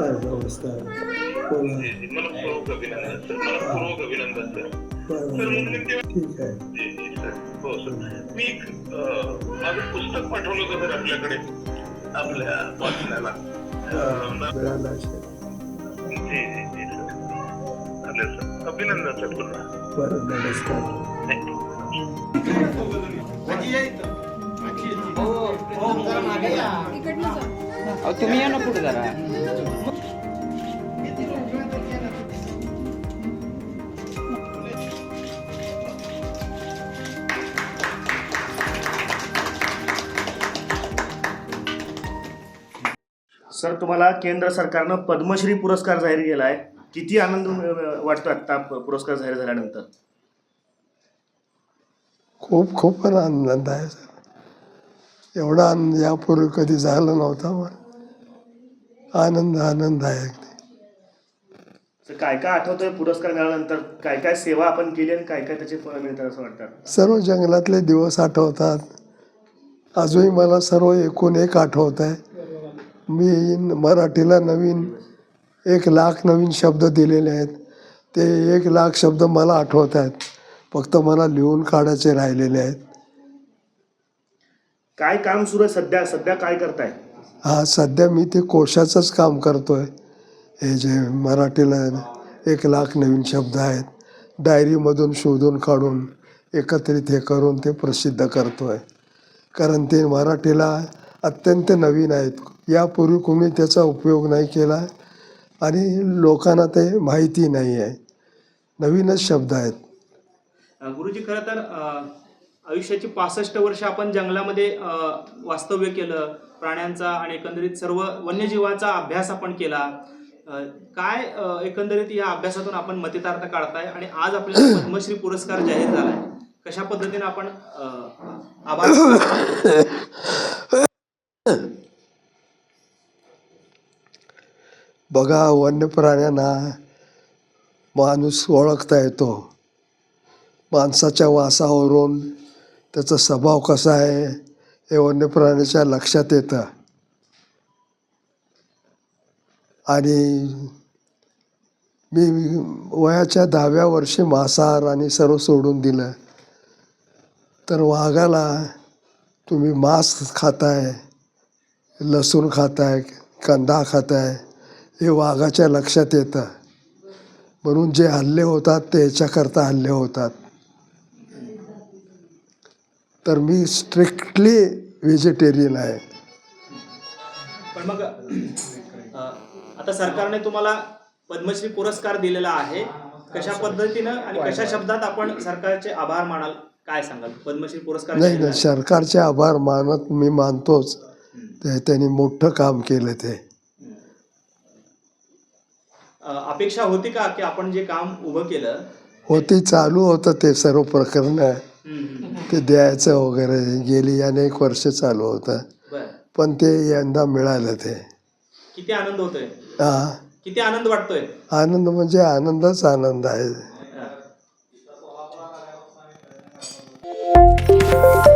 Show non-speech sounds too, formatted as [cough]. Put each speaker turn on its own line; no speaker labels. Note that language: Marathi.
नमस्कार नमस्कार बोला
जी, जी, मनपूर्वक अभिनंदन सर मनपूर्वक अभिनंदन सर
ठीक आहे
जी, जी, सर. हो सर मी माझं पुस्तक पाठवलं होतं सर आपल्याकडे आपल्या वाचनाला अं, ना-
मिळालं असेल.
जी जी जी सर चालेल सर अभिनंदन सर पुन्हा
बरं नमस्कार
थँक्यू
अहो तुम्ही या ना पुढे जरा
सर तुम्हाला केंद्र सरकारनं पद्मश्री पुरस्कार जाहीर केला आहे किती आनंद वाटतो आता पुरस्कार जाहीर झाल्यानंतर?
खूप खूप आनंद आहे सर. एवढा आनंद यापूर्वी कधी झाला नव्हता पण आनंद आनंद आहे अगदी.
काय काय आठवतंय पुरस्कार मिळाल्यानंतर? काय काय सेवा आपण केली आणि काय काय त्याचे फळ मिळतात असं वाटतं?
सर्व जंगलातले दिवस आठवतात. अजूनही मला सर्व एकूण एक आठवत आहे मी मराठीला नवीन एक लाख नवीन शब्द दिलेले आहेत. ते एक लाख शब्द मला आठवत आहेत. फक्त मला लिहून काढायचे राहिलेले आहेत.
काय काम सुरू आहे सध्या? सध्या काय करताय?
हा सध्या मी ते कोशाचंच काम करतोय. हे जे मराठीला एक लाख नवीन शब्द आहेत. डायरीमधून शोधून काढून एकत्रित हे करून ते प्रसिद्ध करतोय. कारण ते मराठीला अत्यंत नवीन आहेत. यापूर्वी कोणी त्याचा उपयोग नाही केला आणि लोकांना ते माहिती नाही आहे. नवीनच शब्द आहेत.
गुरुजी खरं तर आयुष्याची पासष्ट वर्ष आपण जंगलामध्ये वास्तव्य केलं प्राण्यांचा आणि एकंदरीत सर्व वन्यजीवांचा अभ्यास आपण केला. काय एकंदरीत या अभ्यासातून आपण मतितार्थ काढताय आणि आज आपल्याला [clears throat] पद्मश्री पुरस्कार जाहीर झालाय. कशा पद्धतीने आपण आभार [clears throat]
बघा वन्य प्राण्यांना माणूस ओळखता येतो. माणसाच्या वासावरून त्याचा स्वभाव कसा आहे हे वन्य प्राण्याच्या लक्षात येतं. आणि मी वयाच्या दहाव्या वर्षी मांसाहार आणि सर्व सोडून दिलं. तर वाघाला तुम्ही मांस खाताय. लसूण खाताय कांदा खाताय हे वाघाच्या लक्षात येतं. म्हणून जे हल्ले होतात ते ह्याच्याकरता हल्ले होतात. तर मी स्ट्रिक्टली व्हेजिटेरियन आहे.
पण मग आता सरकारने तुम्हाला पद्मश्री पुरस्कार दिलेला आहे. कशा पद्धतीनं आणि कशा शब्दात आपण सरकारचे आभार मानाल? काय सांगाल? पद्मश्री पुरस्कार
नाही. सरकारचे आभार मानत मी मानतोच. ते त्यांनी मोठं काम केलं ते.
अपेक्षा होती का की आपण जे काम उभं केलं?
होती चालू होतं ते सर्व प्रकरणं. ते द्यायचं वगैरे गेली अनेक वर्ष चालू होतं. पण ते यंदा मिळालं ते.
किती आनंद होतोय?
हा.
किती आनंद वाटतोय?
आनंद म्हणजे आनंदच आनंद आहे.
अ,